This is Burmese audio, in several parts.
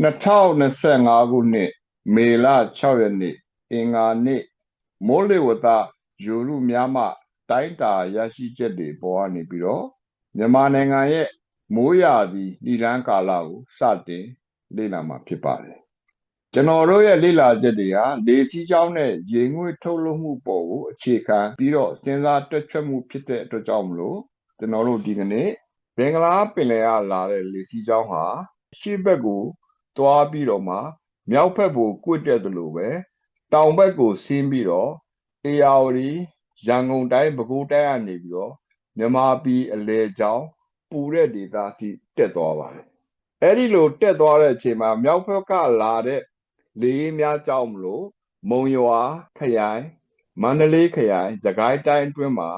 2025ခုနှစ်မေလ6ရက်နေ့အင်္ဂါနေ့မိုးလေဝသယူရုများမှတိုင်းတာရရှိချက်တွေပေါ်ကနေပြီးတော့မြန်မာနိုင်ငံရဲ့မိုးရာသီဤလန်းကာလကိုစတင်လေ့လာမှာဖြစ်ပါတယ်ကျွန်တော်တို့ရဲ့လေ့လာချက်တွေဟာလေစီးကြောင်းနဲ့ရေငွေ့ထုတ်လွှတ်မှုပေါ်ကိုအခြေခံပြီးတော့စဉ်းစားတွက်ချက်မှုဖြစ်တဲ့အတွက်ကြောင့်မလို့ကျွန်တော်တို့ဒီကနေ့ဘင်္ဂလားပင်လယ်ကလာတဲ့လေစီးကြောင်းဟာရှေ့ဘက်ကို သွားပြီးတော့မှမြောက်ဘက်ကိုကွတ်တက်သလိုပဲတောင်ဘက်ကိုဆင်းပြီးတော့အေယာဝတီရန်ကုန်တိုင်းပဲခူးတိုင်းကနေပြီးတော့မြန်မာပြည်အလဲကြောင်းပူတဲ့ဒေသအထိတက်သွားပါတယ်အဲ့ဒီလိုတက်သွားတဲ့အချိန်မှာမြောက်ဘက်ကလာတဲ့လေအေးများကြောင်းမလို့မုံရွာခရိုင်မန္တလေးခရိုင်သခိုင်းတိုင်းအတွင်းမှာ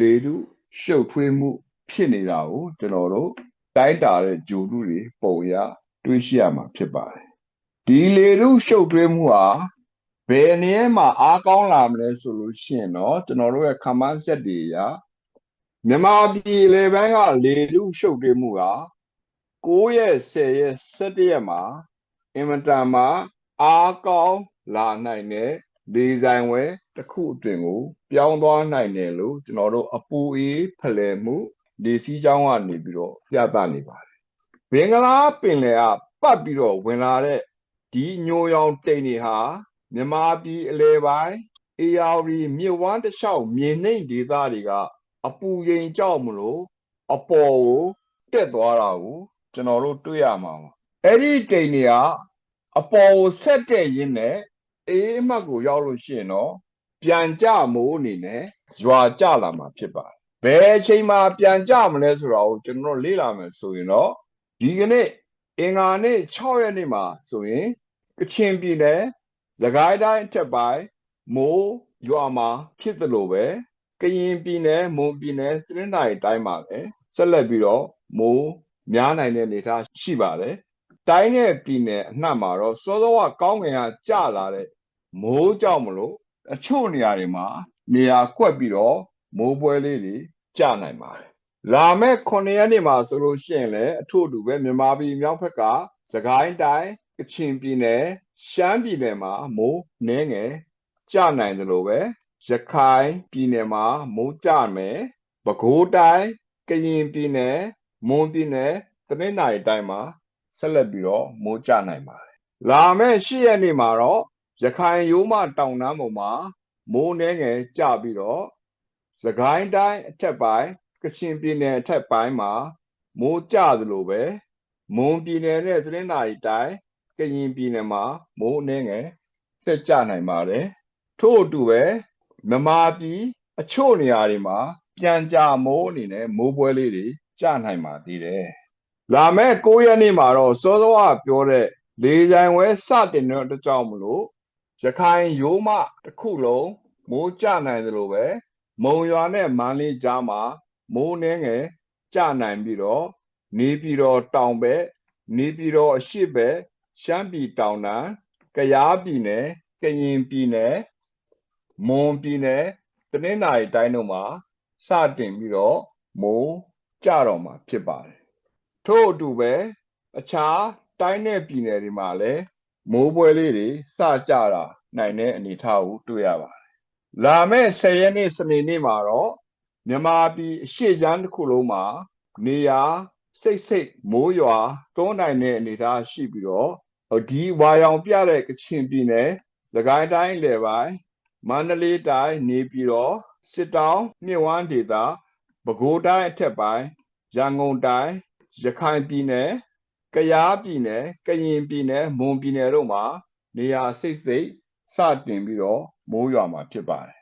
လေထုရှုပ်ထွေးမှု ဖြစ်နေတာကိုကျွန်တော်တို့တိုင်းတာတဲ့ဂျိုတုတွေပုံရ တွေးရှိရမှာဖြစ်ပါတယ်ဒီလေထုရှုပ်ထွေးမှုဟာဘယ်နည်းမှာအားကောင်းလာမလဲဆိုလို့ရှိရင်တော့ကျွန်တော်တို့ရဲ့ခမန်းဆက်တွေအရမြန်မာပြည်လေဘန်းကလေထုရှုပ်ထွေးမှုက9ရက်10ရက်17ရက်မှာအင်မတန်မှာအားကောင်းလာနိုင်တဲ့ဒီဇိုင်းဝဲတစ်ခုအတွင်ကို ပြောင်းသွားနိုင်တယ်လို့ကျွန်တော်တို့အပူအေးဖလှယ်မှုဒီစီးကြောင်းကနေပြီးတော့ပြသနေပါတယ် ဘင်္ဂလားပင်လယ်ကပတ်ပြီးတော့ဝင်လာတဲ့ဒီညိုရောင်တိမ်တွေဟာမြန်မာပြည်အလဲပိုင်းအေယာရီမြစ်ဝမ်းတစ်လျှောက်မြေနှိမ့်ဒေသတွေကအပူရင်ကြောက်မလို့အပေါ်ကိုတက်သွားတာကိုကျွန်တော်တို့တွေ့ရမှာပါအဲ့ဒီတိမ်တွေကအပေါ်ကိုဆက်တဲ့ရင်းနဲ့အေးအမှတ်ကိုရောက်လို့ရှိရင်တော့ပြန်ကြမိုးအနေနဲ့ရွာကြလာမှာဖြစ်ပါတယ်ဘယ်အချိန်မှာပြန်ကြမလဲဆိုတာကိုကျွန်တော်လေ့လာမယ်ဆိုရင်တော့ ဒီကနေ့အင်္ဂါနေ့6ရက်နေ့မှာဆိုရင်ကချင်ပြည်နယ်သခိုင်းတိုင်းအထက်ပိုင်းမိုးရွာမှာဖြစ်သလိုပဲကရင်ပြည်နယ်မွန်ပြည်နယ်သရင်တိုင်းတိုင်းမှာလည်းဆက်လက်ပြီးတော့မိုးများနိုင်တဲ့အနေအထားရှိပါတယ်တိုင်းနဲ့ပြည်နယ်အနှံ့မှာတော့စောစောကကောင်းငင်ကကျလာတဲ့မိုးကြောင့်မလို့အချို့နေရာတွေမှာနေရာကွက်ပြီးတော့မိုးပွဲလေးတွေကျနိုင်ပါတယ် လာမယ့်9ရက်နေ့မှာဆိုလို့ရှိရင်လည်းအထို့အတူပဲမြန်မာပြည်မြောက်ဘက်ကစကိုင်းတိုင်းကချင်ပြည်နယ်ရှမ်းပြည်နယ်မှာမိုးနှဲငယ်ကျနိုင်တယ်လို့ပဲရခိုင်ပြည်နယ်မှာမိုးကျမယ်ပဲခူးတိုင်းကရင်ပြည်နယ်မွန်ပြည်နယ်တနင်္သာရီတိုင်းမှာဆက်လက်ပြီးတော့မိုးကျနိုင်ပါတယ်လာမယ့်၈ရက်နေ့မှာတော့ရခိုင်ရိုးမတောင်တန်းပေါ်မှာမိုးနှဲငယ်ကျပြီးတော့စကိုင်းတိုင်းအထက်ပိုင်း ကချင်ပြည်နယ်အထက်ပိုင်းမှာမိုးကျသလိုပဲမွန်ပြည်နယ်နဲ့တနင်္သာရီတိုင်းကရင်ပြည်နယ်မှာမိုးနှဲငယ်ဆက်ကျနိုင်ပါတယ်ထို့အတူပဲမြမာပြည်အချို့နေရာတွေမှာပြန်ကြမိုးအနေနဲ့မိုးပွဲလေးတွေကျနိုင်ပါသေးတယ်လာမယ့်9ရက်နေ့မှာတော့စောစောကပြောတဲ့လေဆိုင်ဝဲစတင်တဲ့အတွက်ကြောင့်မလို့ရခိုင်ရိုးမတစ်ခုလုံးမိုးကျနိုင်သလိုပဲမုံရွာနဲ့မန္တလေးကြားမှာ မိုးနှင်းငယ်ကျနိုင်ပြီးတော့နေပြည်တော်တောင်ဘက်နေပြည်တော်အရှိဘက်ရှမ်းပြည်တောင်တန်းကယားပြည်နယ်ကရင်ပြည်နယ်မွန်ပြည်နယ်တနင်္သာရီတိုင်းတို့မှာစတင်ပြီးတော့မိုးကျတော့မှာဖြစ်ပါတယ်ထို့အတူပဲအခြားတိုင်းနဲ့ပြည်နယ်တွေမှာလည်းမိုးပွဲလေးတွေစကြတာနိုင်တဲ့အနေအထားကိုတွေ့ရပါတယ်။လာမယ့်10ရက်နေ့စနေနေ့မှာတော့ မြန်မာပြည်အရှေ့ချမ်းတစ်ခုလုံးမှာနေရာစိတ်စိတ်မိုးရွာသုံးနိုင်တဲ့အနေအထားရှိပြီးတော့ဒီဝါရောင်ပြတဲ့ကချင်ပြည်နယ်သခိုင်းတိုင်းလယ်ပိုင်းမန္တလေးတိုင်းနေပြည်တော်စစ်တောင်းမြစ်ဝမ်းဒေသပဲခူးတိုင်းအထက်ပိုင်းရန်ကုန်တိုင်းရခိုင်ပြည်နယ်ကယားပြည်နယ်ကရင်ပြည်နယ်မွန်ပြည်နယ်တို့မှာနေရာစိတ်စိတ်စတင်ပြီးတော့မိုးရွာမှာဖြစ်ပါတယ်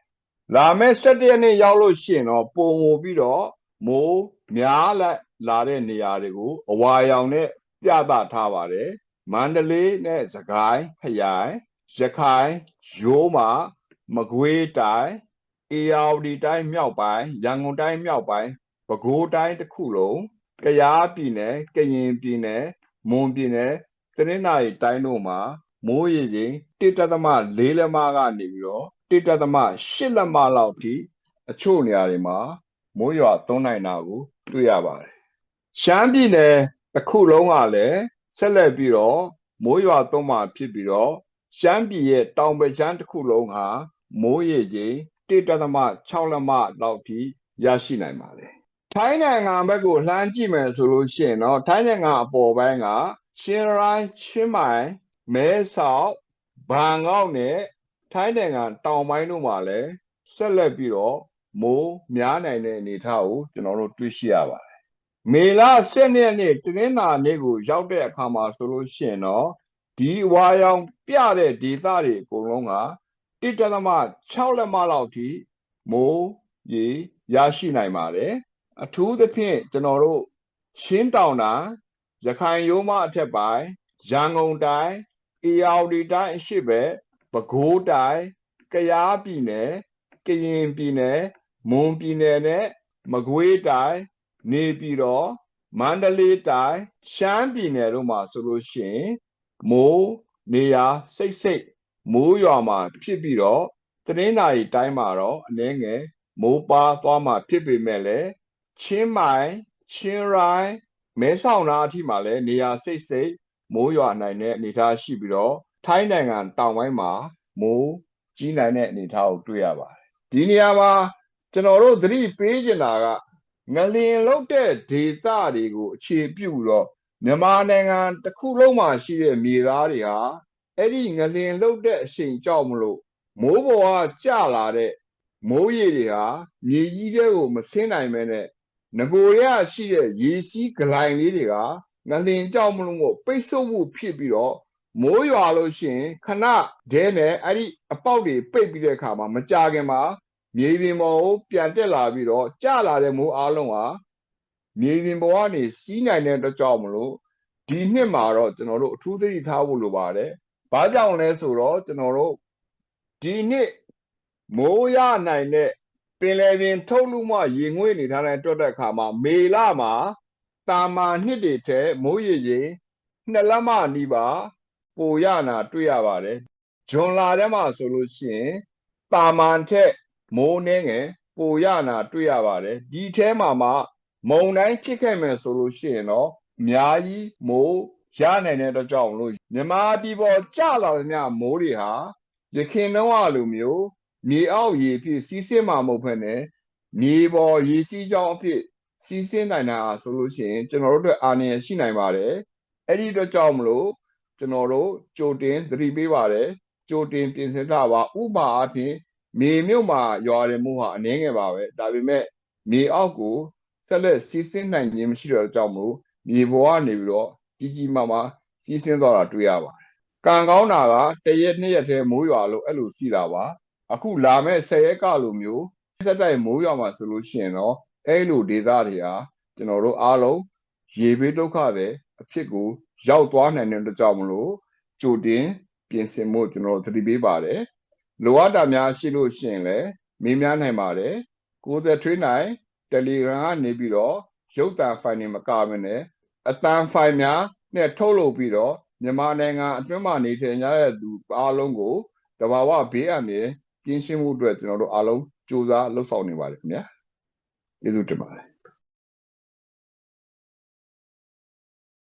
လာမယ့်17ရက်နေ့ရောက်လို့ရှိရင်တော့ပုံမူပြီးတော့မိုးများလိုက်လာတဲ့နေရာတွေကိုအဝါရောင်နဲ့ပြသထားပါတယ်မန္တလေးနဲ့စကိုင်းဖျိုင်ရခိုင်ရိုးမာမကွေးတိုင်းအေရဝတီတိုင်းမြောက်ပိုင်းရန်ကုန်တိုင်းမြောက်ပိုင်းပဲခူးတိုင်းတစ်ခုလုံးကယားပြည်နယ်ကရင်ပြည်နယ်မွန်ပြည်နယ်တနင်္သာရီတိုင်းတို့မှာမိုးရေချိန်1.4လက်မကနေပြီးတော့ 1.8လက်မလောက်ထိအချို့နေရာတွေမှာမိုးရွာသွန်းနိုင်တာကိုတွေ့ရပါတယ်။ရှမ်းပြည်နယ်တစ်ခုလုံးကလည်းဆက်လက်ပြီးတော့မိုးရွာသွန်းမှာဖြစ်ပြီးတော့ရှမ်းပြည်ရဲ့တောင်ပရှမ်းတစ်ခုလုံးဟာမိုးရေချိန်1.6လက်မလောက်ထိရရှိနိုင်ပါတယ်ထိုင်းနိုင်ငံဘက်ကိုလှမ်းကြည့်မယ်ဆိုလို့ရှိရင်တော့ထိုင်းနိုင်ငံအပေါ်ပိုင်းကချင်းရိုင်းချင်းမိုင်မဲဆောက်ဘန်ကောက်နဲ့ ထိုင်းနိုင်ငံတောင်ပိုင်းတို့မှာလည်းဆက်လက်ပြီးတော့မိုးများနိုင်တဲ့အနေအထားကိုကျွန်တော်တို့တွေ့ရှိရပါတယ်မေလ7ရက်နေ့တနင်္လာနေ့ကိုရောက်တဲ့အခါမှာဆိုလို့ရှိရင်တော့ဒီဝါရောင်ပြတဲ့ဒေသတွေအကုန်လုံးက1.6လက်မလောက်ထိမိုးရေရရှိနိုင်ပါတယ်အထူးသဖြင့်ကျွန်တော်တို့ရှင်းတောင်တာရခိုင်ရိုးမအထက်ပိုင်းရန်ကုန်တိုင်းအေရဝတီတိုင်းအရှိဘက် ပဲခူးတိုင်းကယားပြည်နယ်ကရင်ပြည်နယ်မွန်ပြည်နယ်နဲ့မကွေးတိုင်းနေပြည်တော်မန္တလေးတိုင်းရှမ်းပြည်နယ်တို့မှာဆိုလို့ရှိရင်မိုးနေရာစိတ်စိတ်မိုးရွာမှာဖြစ်ပြီးတော့တနင်္လာရီတိုင်းမှာတော့အနည်းငယ်မိုးပါသွားမှာဖြစ်ပေမဲ့လည်းချင်းမိုင်ချင်းရိုင်းမဲဆောက်နာအထိမှာလည်းနေရာစိတ်စိတ်မိုးရွာနိုင်တဲ့အနေအထားရှိပြီးတော့ ထိုင်းနိုင်ငံတောင်ပိုင်းမှာမိုးကြီးနိုင်တဲ့အနေအထားကိုတွေ့ရပါတယ်ဒီနေရာမှာကျွန်တော်တို့သတိပေးချင်တာကငလင်လုတ်တဲ့ဒေသတွေကိုအခြေပြုတော့မြန်မာနိုင်ငံတစ်ခုလုံးမှာရှိတဲ့မြေသားတွေဟာအဲ့ဒီငလင်လုတ်တဲ့အချိန်ကြောက်မလို့မိုးပေါ်ကကျလာတဲ့မိုးရေတွေဟာမြေကြီးတွေကိုမဆင်းနိုင်မဲနဲ့ငကိုရရှိတဲ့ရေစီးဂလိုင်လေးတွေကငလင်ကြောက်မလို့မို့ပိတ်ဆို့မှုဖြစ်ပြီးတော့ မိုးရွာလို့ရှိရင်ခဏဒဲနဲ့အဲ့ဒီအပေါက်တွေပိတ်ပြီးတဲ့အခါမှာမကြခင်မှာမြေပြင်ပေါ်ကိုပြန်တက်လာပြီးတော့ကျလာတဲ့မိုးအားလုံးဟာမြေပြင်ပေါ်ကနေစီးနိုင်တဲ့အတွက်ကြောင့်မလို့ဒီနှစ်မှာတော့ကျွန်တော်တို့အထူးသတိထားဖို့လိုပါတယ်။ဘာကြောင့်လဲဆိုတော့ကျွန်တော်တို့ဒီနှစ်မိုးရနိုင်တဲ့ပင်လယ်ပြင်ထုတ်လူမှရေငွေ့နေထားတဲ့အတွက်တဲ့အခါမှာမေလမှာတာမာနှစ်တွေထဲမိုးရေချိန်နှစ်လက်မနီးပါ ပိုရနာတွေ့ရပါတယ်။ဂျွန်လာထဲမှာဆိုလို့ရှိရင်တာမန်ထက်မိုးနှင်းငယ်ပိုရနာတွေ့ရပါတယ်ဒီထဲမှာမှမုံတိုင်းဖြစ်ခဲ့မယ်ဆိုလို့ရှိရင်တော့အများကြီးမိုးရနိုင်တဲ့အတွက်ကြောင့်မလို့မြန်မာပြည်ပေါ်ကျလာသမျှမိုးတွေဟာရခင်တော့အလိုမျိုးမြေအောက်ရေဖြစ်စီးဆင်းမှာမဟုတ်ဘဲနဲ့မြေပေါ်ရေစီးကြောင်းအဖြစ်စီးဆင်းနိုင်တာဆိုလို့ရှိရင်ကျွန်တော်တို့အတွက်အာဏာရှိနိုင်ပါတယ်အဲ့ဒီအတွက်ကြောင့်မလို့ ကျွန်တော်တို့ကြိုတင်သတိပေးပါတယ်ကြိုတင်ပြင်ဆင်ထားပါဥပမာအဖြစ်မြေမြုပ်မှာရွာတယ်မှုဟာအနည်းငယ်ပါပဲဒါပေမဲ့မြေအောက်ကိုဆက်လက်စီးဆင်းနိုင်ခြင်းမရှိတော့ကြောင့်မို့မြေပေါ်ကနေပြီးတော့ကြီးကြီးမားမားစီးဆင်းသွားတာတွေ့ရပါတယ်ကံကောင်းတာကတရက်နှစ်ရက်တည်းမိုးရွာလို့အဲ့လိုရှိတာပါအခုလာမဲ့ဆယ်ရက်ကလိုမျိုးစက်တိုက်မိုးရွာမှာဆိုလို့ရှိရင်တော့အဲ့လိုဒေသတွေဟာကျွန်တော်တို့အားလုံးရေဘေးဒုက္ခတွေ အဖြစ်ကိုရောက်သွားနိုင်တဲ့အတွက်ကြောင့်မလို့ကြိုတင်ပြင်ဆင်မှုကျွန်တော်သတိပေးပါတယ်လိုအပ်တာများရှိလို့ရှိရင်လည်းမေးမြန်းနိုင်ပါတယ်ကိုသက်ထွေးနိုင် Telegram ကနေပြီးတော့ရုပ်သံဖိုင်တွေမကဘဲနဲ့အတန်ဖိုင်များနဲ့ထုတ်လုပ်ပြီးတော့မြန်မာနိုင်ငံအတွင်းမှာနေထိုင်ကြတဲ့သူအားလုံးကိုတဘာဝဘေးအန္တရာယ်ကင်းရှင်းမှုအတွက်ကျွန်တော်တို့အားလုံးကြိုးစားလှုပ်ဆောင်နေပါတယ်ခင်ဗျာကျေးဇူးတင်ပါတယ်